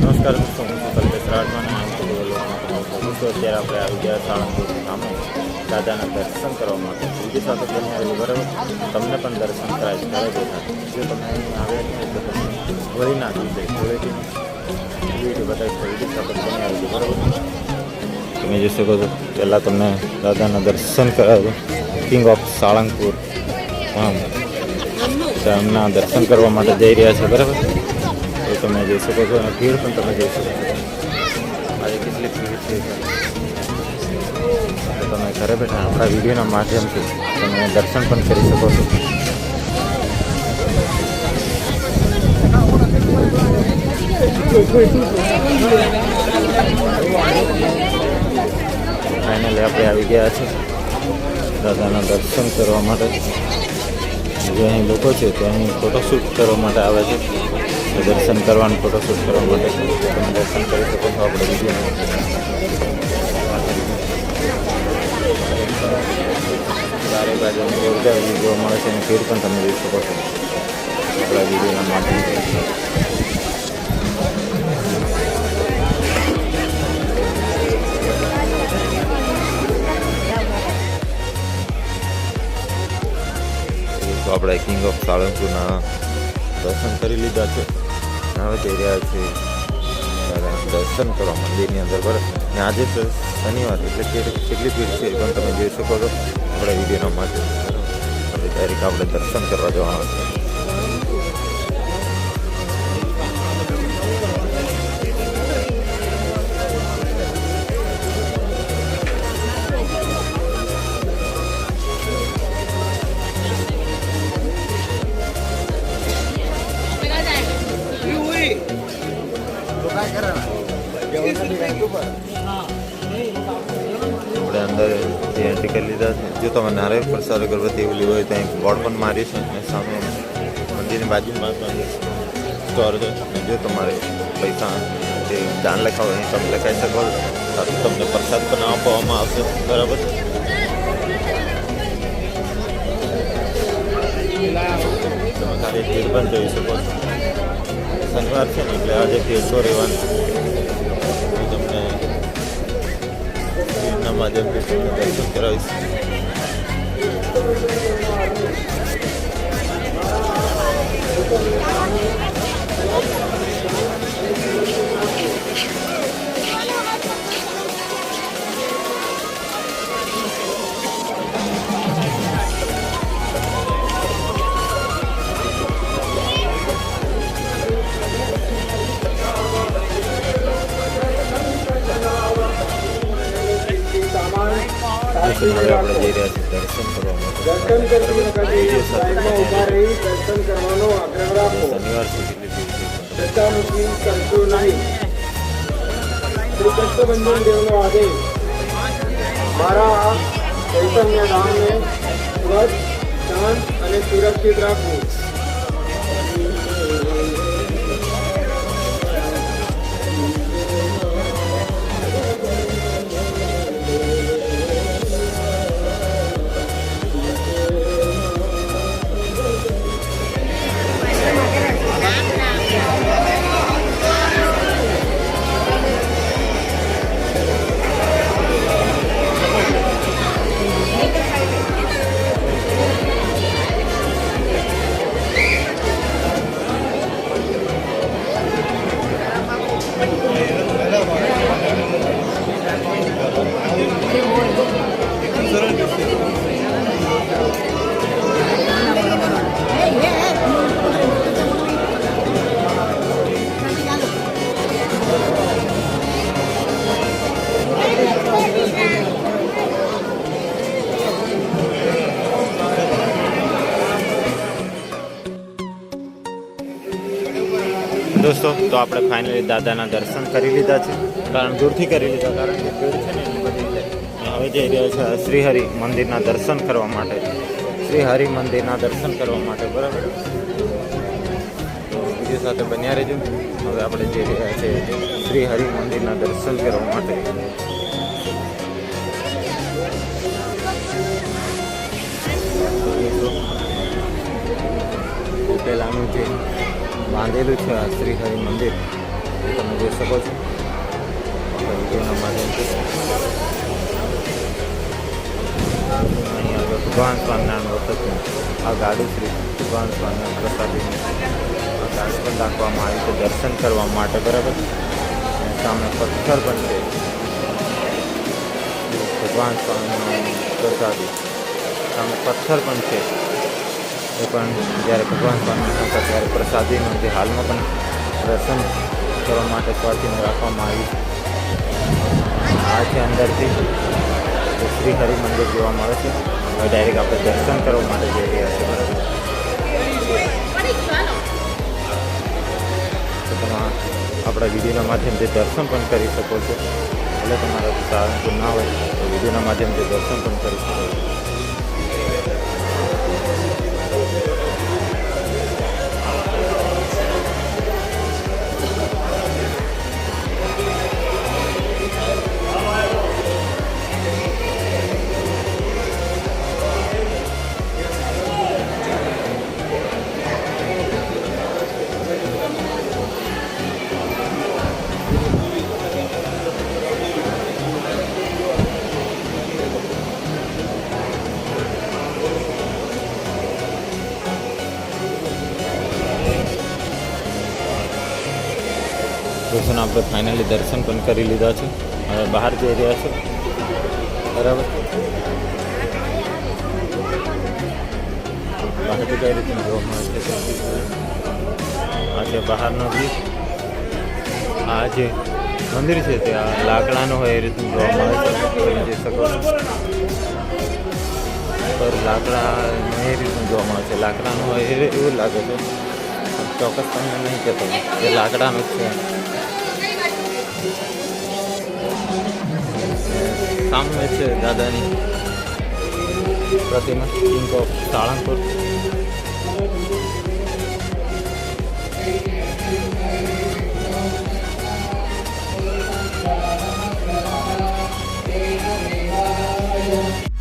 નમસ્કાર દોસ્તો હું કલ્પેશ રાઠવાના આમ તો અત્યારે આપણે આવી ગયા સાળંગપુર સામે દાદાના દર્શન કરવા માટે. બીજી સાથે તમે આવ્યું બરાબર તમને પણ દર્શન કરાય ઘરે બેઠા. જો તમે અહીં આવ્યા તો તમે વળી ના થઈ જોડેથી વીડિયો બતાવી બીજી સાથે તમે આવેલી બરાબર તમે જોઈ શકો છો, પહેલાં તમને દાદાના દર્શન કરાવ્યું કિંગ ઓફ સાળંગપુર ધામ એમના દર્શન કરવા માટે જઈ રહ્યા છે, બરાબર? તો તમે જોઈ શકો છો. અને ભીડ પણ તમે જોઈ શકો છો. આજે કેટલી ભીડ છે. તમે ઘરે બેઠા આપણા વિડીયોના માધ્યમથી તમે દર્શન પણ કરી શકો છો. ફાઇનલી આપણે આવી ગયા છે દાદાના દર્શન કરવા માટે. જે અહીં લોકો છે તે અહીં ફોટોશૂટ કરવા માટે આવે છે. દર્શન કરવાનું ફોટોશૂટ કરવા માટે તમે દર્શન કરી શકો છો આપણે વીડિયો ચારે બાજુની ઊર્જા જોવા મળે છે અને ભીડ પણ તમે જોઈ શકો છો. આપણા વિડીયોના માધ્યમથી. આપણે કિંગ ઓફ સાળંગપુરના દર્શન કરી લીધા છે. હવે જઈ રહ્યા છે દર્શન કરવા મંદિરની અંદર બરાબર. ને આજે શનિવાર, એટલે કે કેટલી ભીડ છે પણ તમે જોઈ શકો છો. આપણે વિડીયોના માટે ડાયરેક્ટ આપણે દર્શન કરવા જવાના છે. જે એન્ટ્રી કરી લીધા છે. જો તમે નારાયણ પ્રસાદ અગરબત્તી એવું લેવું હોય તો અહીં બોર્ડ પણ મારી છે અને સામે મંદિરની બાજુમાં સ્ટોર છે જો તમારે પૈસા જે દાન લખાવો અહીં તમે લખાઈ શકો સાથે તમને પ્રસાદ પણ આપવામાં આવશે. બરાબર? તમે ભીડ પણ જોઈ શકો છો. શનિવાર છે ને એટલે આજે ભીડ તો રહેવાનું. 150 rice. Thank you. હવે આપણે જઈ રહ્યા છીએ દર્શન કરવા માટે શનિવાર નહીં શ્રી કષ્ટબંધન દેવનો આદેશ મારા ચૈતન્ય ધામને સ્વચ્છ અને સુરક્ષિત રાખવું. દોસ્તો, તો આપણે ફાઇનલી દાદાના દર્શન કરી લીધા છે. કારણ દૂરથી કરી લીધા, કારણ કે દૂર છે ને હવે જઈ રહ્યા છે શ્રીહરિ મંદિરના દર્શન કરવા માટે. શ્રીહરિ મંદિરના દર્શન કરવા માટે, બરાબર? તો વીડિયો સાથે બન્યા રહેજો. હવે આપણે જઈ રહ્યા છીએ શ્રીહરિ મંદિરના દર્શન કરવા માટે. પહેલાંનું જે બાંધેલું છે આ શ્રીહરિ મંદિર. એ તમે જોઈ શકો છો. વિડીયોના માધ્યમથી. ભગવાન સ્વામિનારાયણ વખતનું આ ગાડી શ્રી ભગવાન સ્વામિનારાયણ પ્રસાદીનું આ ગાડું પણ રાખવામાં આવ્યું છે દર્શન કરવા માટે, બરાબર? સામે પથ્થર પણ છે. ભગવાન સ્વામિનારાયણ પ્રસાદી. સામે પથ્થર પણ છે. એ પણ જ્યારે ભગવાન સ્વામી હતા, ત્યારે પ્રસાદીનું જે હાલમાં પણ દર્શન કરવા માટે સ્વાતિને રાખવામાં આવી. આ છે અંદરથી શ્રી હરિ મંદિર જોવા મળે છે. હવે ડાયરેક્ટ આપણે દર્શન કરવા માટે જઈ રહ્યા છીએ. તમે આપણા વિડીયોના માધ્યમથી દર્શન પણ કરી શકો છો. એટલે તમારા સારું ના હોય, તો વિડીયોના માધ્યમથી દર્શન પણ કરી શકો છો. દર્શન આપણે ફાઇનલી દર્શન પણ કરી લીધા છે. હવે બહાર જઈ રહ્યા છે. બરાબર? બહારથી કઈ રીતનું જોવા મળે છે? આ છે બહારનો વ્યૂ આ જે મંદિર છે તે આ લાકડાનું હોય એ રીતનું જોવા મળે છે. તમે જઈ શકો પર લાકડા એ રીતનું જોવા મળે છે. લાકડાનું હોય એવું લાગે છે. ચોક્કસ તમને નહીં કહેતો. એ લાકડાનું જ છે. સામે છે દાદાની પ્રતિમા કિંગ ઓફ સાળંગપુર.